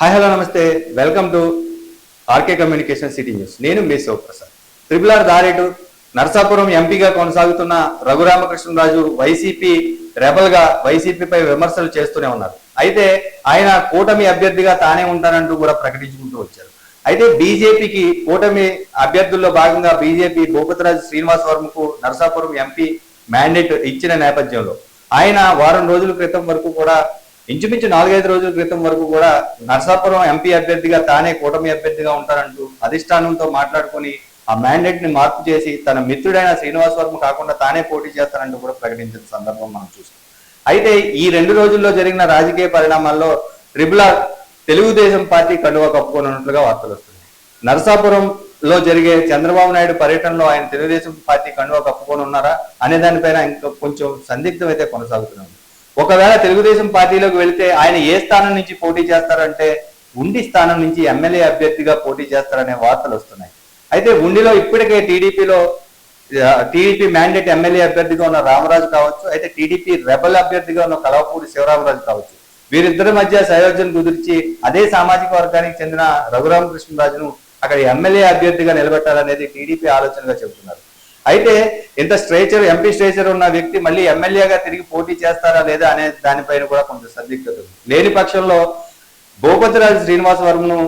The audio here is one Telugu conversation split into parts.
Hi hello namaste welcome to RK communication city news నేను మీ శివప్రసాద్. ట్రిపుల్ ఆర్ దారేటు నరసాపురం ఎంపీగా కొనసాగుతున్న రఘురామకృష్ణరాజు వైసీపీ రెబల్గా వైసీపీపై విమర్శలు చేస్తూనే ఉన్నారు. అయితే ఆయన కూటమి అభ్యర్థిగా తానే ఉంటానంటూ కూడా ప్రకటించుకుంటూ వచ్చారు. అయితే బీజేపీకి కూటమి అభ్యర్థుల్లో భాగంగా బీజేపీ భూపతిరాజు శ్రీనివాస్ వర్మకు నరసాపురం ఎంపీ మ్యాండేట్ ఇచ్చిన నేపథ్యంలో ఆయన వారం రోజుల క్రితం వరకు కూడా ఇంచుమించు నాలుగైదు రోజుల క్రితం వరకు కూడా నరసాపురం ఎంపీ అభ్యర్థిగా తానే కూటమి అభ్యర్థిగా ఉంటారంటూ అధిష్టానంతో మాట్లాడుకొని ఆ మ్యాండేట్ని మార్పు చేసి తన మిత్రుడైన శ్రీనివాస్ వర్మ కాకుండా తానే పోటీ చేస్తానంటూ కూడా ప్రకటించిన సందర్భం మనం చూస్తాం. అయితే ఈ రెండు రోజుల్లో జరిగిన రాజకీయ పరిణామాల్లో ట్రిబుల్ ఆర్ తెలుగుదేశం పార్టీ కండువా కప్పుకోనున్నట్లుగా వార్తలు వస్తున్నాయి. నరసాపురంలో జరిగే చంద్రబాబు నాయుడు పర్యటనలో ఆయన తెలుగుదేశం పార్టీ కండువా కప్పుకొని ఉన్నారా అనే దానిపైన ఇంకా కొంచెం సందిగ్ధం అయితే కొనసాగుతున్నాం. ఒకవేళ తెలుగుదేశం పార్టీలోకి వెళితే ఆయన ఏ స్థానం నుంచి పోటీ చేస్తారంటే ఉండి స్థానం నుంచి ఎమ్మెల్యే అభ్యర్థిగా పోటీ చేస్తారనే వార్తలు వస్తున్నాయి. అయితే ఉండిలో ఇప్పటికే టీడీపీలో టీడీపీ మ్యాండేట్ ఎమ్మెల్యే అభ్యర్థిగా ఉన్న రామరాజు కావచ్చు అయితే టీడీపీ రెబల్ అభ్యర్థిగా ఉన్న కలవపూడి శివరామరాజు కావచ్చు. వీరిద్దరి మధ్య సయోజన కుదిర్చి అదే సామాజిక వర్గానికి చెందిన రఘురామకృష్ణరాజును అక్కడ ఎమ్మెల్యే అభ్యర్థిగా నిలబెట్టాలనేది టీడీపీ ఆలోచనగా చెబుతున్నారు. అయితే ఇంత స్ట్రేచర్ ఎంపీ స్ట్రేచర్ ఉన్న వ్యక్తి మళ్ళీ ఎమ్మెల్యేగా తిరిగి పోటీ చేస్తారా లేదా అనే దానిపైన కూడా కొంత సందిగ్ధత లేని పక్షంలో భూపతిరాజు శ్రీనివాస వర్మను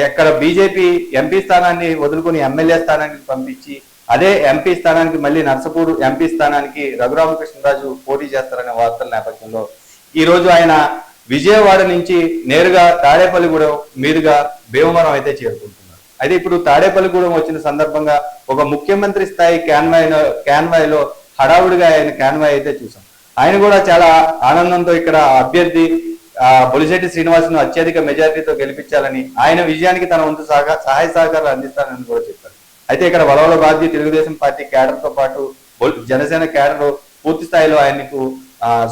ఎక్కడ బీజేపీ ఎంపీ స్థానాన్ని వదులుకొని ఎమ్మెల్యే స్థానానికి పంపించి అదే ఎంపీ స్థానానికి మళ్ళీ నర్సపూర్ ఎంపీ స్థానానికి రఘురామకృష్ణరాజు పోటీ చేస్తారనే వార్తల నేపథ్యంలో ఈ రోజు ఆయన విజయవాడ నుంచి నేరుగా తాడేపల్లిగూడెం మీదుగా భీమవరం అయితే చేరుకుంటుంది అయితే ఇప్పుడు తాడేపల్లిగూడెం వచ్చిన సందర్భంగా ఒక ముఖ్యమంత్రి స్థాయి క్యాన్వాయ్ క్యాన్వాయ్లో హడావుడిగా ఆయన క్యాన్వాయ్ అయితే చూసాం. ఆయన కూడా చాలా ఆనందంతో ఇక్కడ అభ్యర్థి ఆ, బొలిశెట్టి శ్రీనివాస్ను అత్యధిక మెజారిటీతో గెలిపించాలని ఆయన విజయానికి తన వంతు సహాయ సహకారాలు అందిస్తానని కూడా చెప్పారు. అయితే ఇక్కడ వలవల బాధ్య తెలుగుదేశం పార్టీ కేడర్తో పాటు జనసేన కేడర్ పూర్తి స్థాయిలో ఆయనకు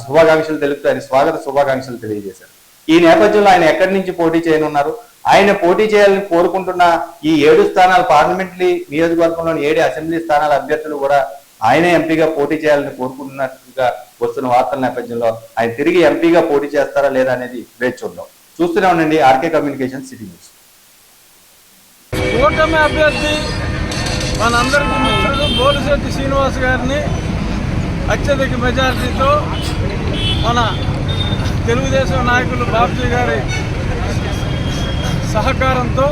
శుభాకాంక్షలు తెలుపుతూ ఆయన స్వాగత శుభాకాంక్షలు తెలియజేశారు. ఈ నేపథ్యంలో ఆయన ఎక్కడి నుంచి పోటీ చేయనున్నారు? ఆయన పోటీ చేయాలని కోరుకుంటున్న ఈ ఏడు స్థానాల పార్లమెంటరీ నియోజకవర్గంలోని ఏడు అసెంబ్లీ స్థానాల అభ్యర్థులు కూడా ఆయనే ఎంపీగా పోటీ చేయాలని కోరుకుంటున్నట్టుగా వస్తున్న వార్తల నేపథ్యంలో ఆయన తిరిగి ఎంపీగా పోటీ చేస్తారా లేదా అనేది వేచి చూద్దాం. చూస్తూనే ఉండండి ఆర్కే కమ్యూనికేషన్ సిటీ న్యూస్. కూటమి అభ్యర్థి మనందరికీ మిత్రుడు బోలిశెట్టి శ్రీనివాస్ గారిని అత్యధిక మెజారిటీతో మన తెలుగుదేశం నాయకులు బాబ్జీ గారి సహకారంతో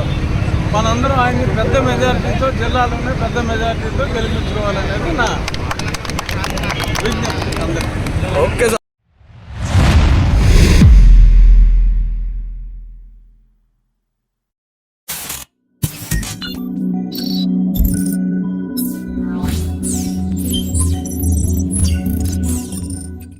మనందరం ఆయన్ని పెద్ద మెజారిటీతో జిల్లాలోనే పెద్ద మెజారిటీతో గెలిపించుకోవాలనేది నా విజ్ఞప్తి. అందరికీ. Okay sir.